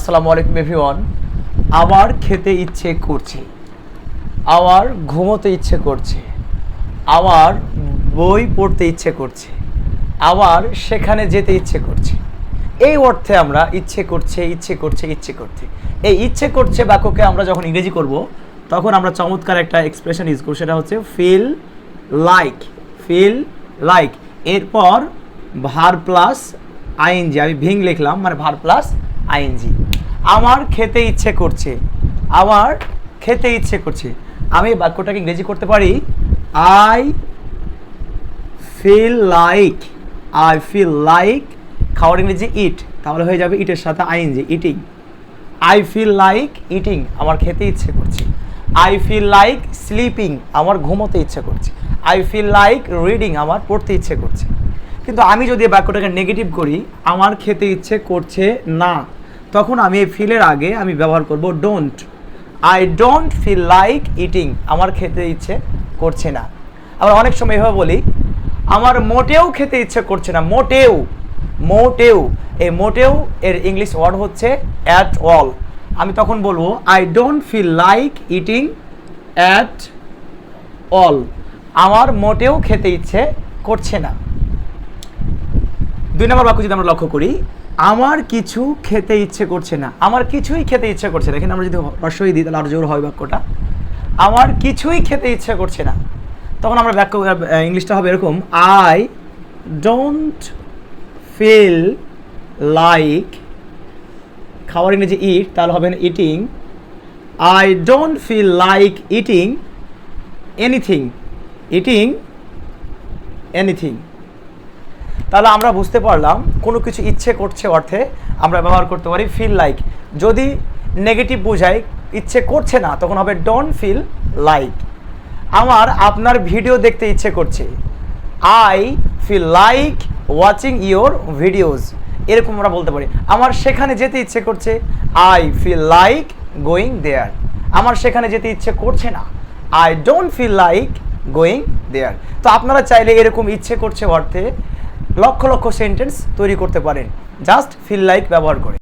আসসালামু আলাইকুম এভরিওয়ান আমার খেতে ইচ্ছে করছে। আমার ঘুমোতে ইচ্ছে করছে। আমার বই পড়তে ইচ্ছে করছে। আমার সেখানে যেতে ইচ্ছে করছে। এই অর্থে আমরা ইচ্ছে করছে ইচ্ছে করছে, ইচ্ছে করতে এই ইচ্ছে করছে বাক্যকে আমরা যখন ইংরেজি করব, তখন আমরা চমৎকার একটা এক্সপ্রেশন ইউজ করব। সেটা হচ্ছে ফিল লাইক ফিল লাইক এরপর ভার প্লাস আইএনজি আমি ভিং লিখলাম মানে ভার প্লাস আইএনজি। আমার খেতে ইচ্ছে করছে। আমার খেতে ইচ্ছে করছে। আমি বাক্যটাকে ইংরেজি করতে পারি I feel like I feel like খাওয়ার ইংরেজি ইট তাহলে হয়ে যাবে ইটের সাথে ING eating I feel like eating আমার খেতে ইচ্ছে করছে। আই ফিল লাইক স্লিপিং আমার ঘুমোতে ইচ্ছে করছে। আই ফিল লাইক রিডিং আমার পড়তে ইচ্ছে করছে। কিন্তু আমি যদি বাক্যটাকে নেগেটিভ করি, আমার খেতে ইচ্ছে করছে না। তখন আমি এই ফিলের আগে আমি ব্যবহার করব don't I don't feel like eating আমার খেতে ইচ্ছে করছে না। আবার অনেক সময় এভাবে বলি, আমার মোটেও খেতে ইচ্ছে করছে না। মোটেও মোটেও। এই মোটেও এর ইংলিশ ওয়ার্ড হচ্ছে অ্যাট অল আমি তখন বলব I don't feel like eating at all আমার মোটেও খেতে ইচ্ছে করছে না। দুই নম্বর বাক্য যদি আমরা লক্ষ্য করি আমার কিছু খেতে ইচ্ছে করছে না। আমার কিছুই খেতে ইচ্ছে করছে না। এখানে আমরা যদি হর্ষই দিই, তাহলে আরও জোর হয় বাক্যটা। আমার কিছুই খেতে ইচ্ছে করছে না। তখন আমরা বাক্য ইংলিশটা হবে এরকম আই ডোন্ট ফিল লাইক খাওয়ার ইংরেজি ইট তাহলে হবে eating I don't feel like eating anything eating anything তাহলে আমরা বুঝতে পারলাম কোনো কিছু ইচ্ছে করছে অর্থে আমরা ব্যবহার করতে পারি ফিল লাইক যদি নেগেটিভ বোঝায় ইচ্ছে করছে না, তখন হবে ডোন্ট ফিল লাইক আমার, আপনার ভিডিও দেখতে ইচ্ছে করছে। I feel like watching your videos এরকম আমরা বলতে পারি। আমার সেখানে যেতে ইচ্ছে করছে I feel like going there আমার সেখানে যেতে ইচ্ছে করছে না I don't feel like going there তো আপনারা চাইলে এরকম ইচ্ছে করছে অর্থে লক্ষ লক্ষ সেন্টেন্স তৈরি করতে পারেন। জাস্ট ফিল লাইক ব্যবহার করে।